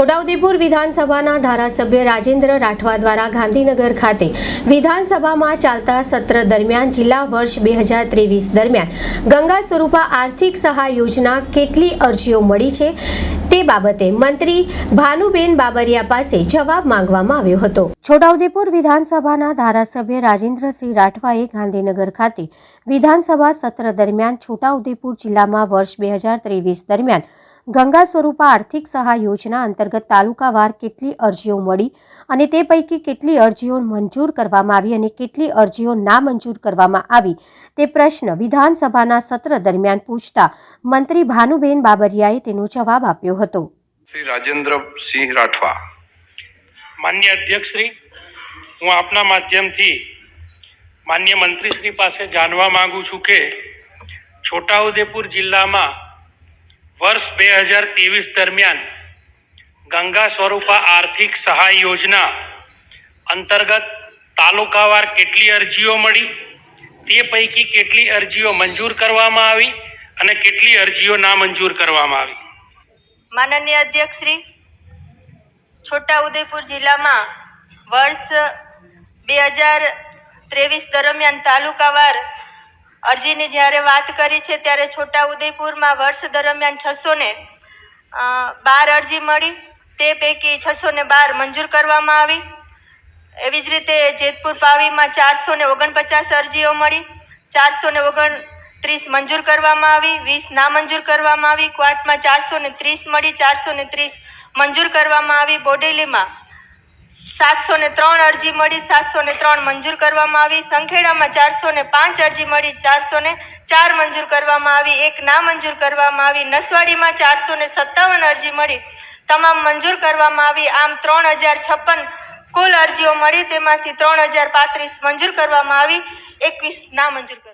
છોટાઉદેપુર વિધાનસભાના ધારાસભ્ય રાજેન્દ્ર રાઠવા દ્વારા ગાંધીનગર ખાતે વિધાનસભામાં ચાલતા સત્ર દરમિયાન જિલ્લા વર્ષ બે હજાર ત્રેવીસ દરમિયાન ગંગા સ્વરૂપા આર્થિક સહાય યોજના કેટલી અરજીઓ મળી છે તે બાબતે મંત્રી ભાનુબેન બાબરિયા પાસે જવાબ માંગવામાં આવ્યો હતો. છોટાઉદેપુર વિધાનસભાના ધારાસભ્ય રાજેન્દ્રસિંહ રાઠવાએ ગાંધીનગર ખાતે વિધાનસભા સત્ર દરમિયાન છોટાઉદેપુર જિલ્લામાં વર્ષ બે હજાર ત્રેવીસ દરમિયાન ગંગા સ્વરૂપા આર્થિક સહાય યોજના અંતર્ગત તાલુકાવાર કેટલી અરજીઓ મળી અને તે પૈકી કેટલી અરજીઓ મંજૂર કરવામાં આવી અને કેટલી અરજીઓ ના મંજૂર કરવામાં આવી તે પ્રશ્ન વિધાનસભાના સત્ર દરમિયાન પૂછતા મંત્રી ભાનુબેન બાબરિયાએ તેનો જવાબ આપ્યો હતો. શ્રી રાજેન્દ્રસિંહ રાઠવા, માન્ય અધ્યક્ષશ્રી, હું આપના માધ્યમથી માન્ય મંત્રીશ્રી પાસે જાણવા માંગુ છું કે છોટાઉદેપુર જિલ્લામાં વર્ષ બે હજાર ત્રેવીસ દરમિયાન ગંગા સ્વરૂપા આર્થિક સહાય યોજના અંતર્ગત તાલુકાવાર કેટલી અરજીઓ મળી, તે પૈકી કેટલી અરજીઓ મંજૂર કરવામાં આવી અને કેટલી અરજીઓ નામંજૂર કરવામાં આવી. માનનીય અધ્યક્ષશ્રી છોટા ઉદેપુર જિલ્લામાં વર્ષ બે હજાર ત્રેવીસ દરમિયાન તાલુકાવાર અરજીની જ્યારે વાત કરી છે, ત્યારે છોટા ઉદેપુરમાં વર્ષ દરમિયાન છસો ને બાર અરજી મળી. તે પૈકી છસો ને બાર મંજૂર કરવામાં આવી. એવી જ રીતે જેતપુર પાવીમાં ચારસો ને ઓગણપચાસ અરજીઓ મળી. ચારસો ને ઓગણત્રીસ મંજૂર કરવામાં આવી. વીસ નામંજૂર કરવામાં આવી. ક્વાટમાં ચારસો ને ત્રીસ મળી. ચારસો ને ત્રીસ મંજૂર કરવામાં આવી. બોડેલીમાં સાતસો ને ત્રણ અરજી મળી, સાતસો ને ત્રણ મંજૂર કરવામાં આવી. સંખેડામાં ચારસો ને પાંચ અરજી મળી, ચારસો ને ચાર મંજૂર કરવામાં આવી. એક ના મંજૂર કરવામાં આવી. નસવાડીમાં ચારસો ને સત્તાવન અરજી મળી. તમામ મંજૂર કરવામાં આવી. આમ ત્રણ હજાર છપ્પન કુલ અરજીઓ મળી. તેમાંથી ત્રણ હજાર પાંત્રીસ મંજૂર કરવામાં આવી. એકવીસ નામંજૂર કરવામાં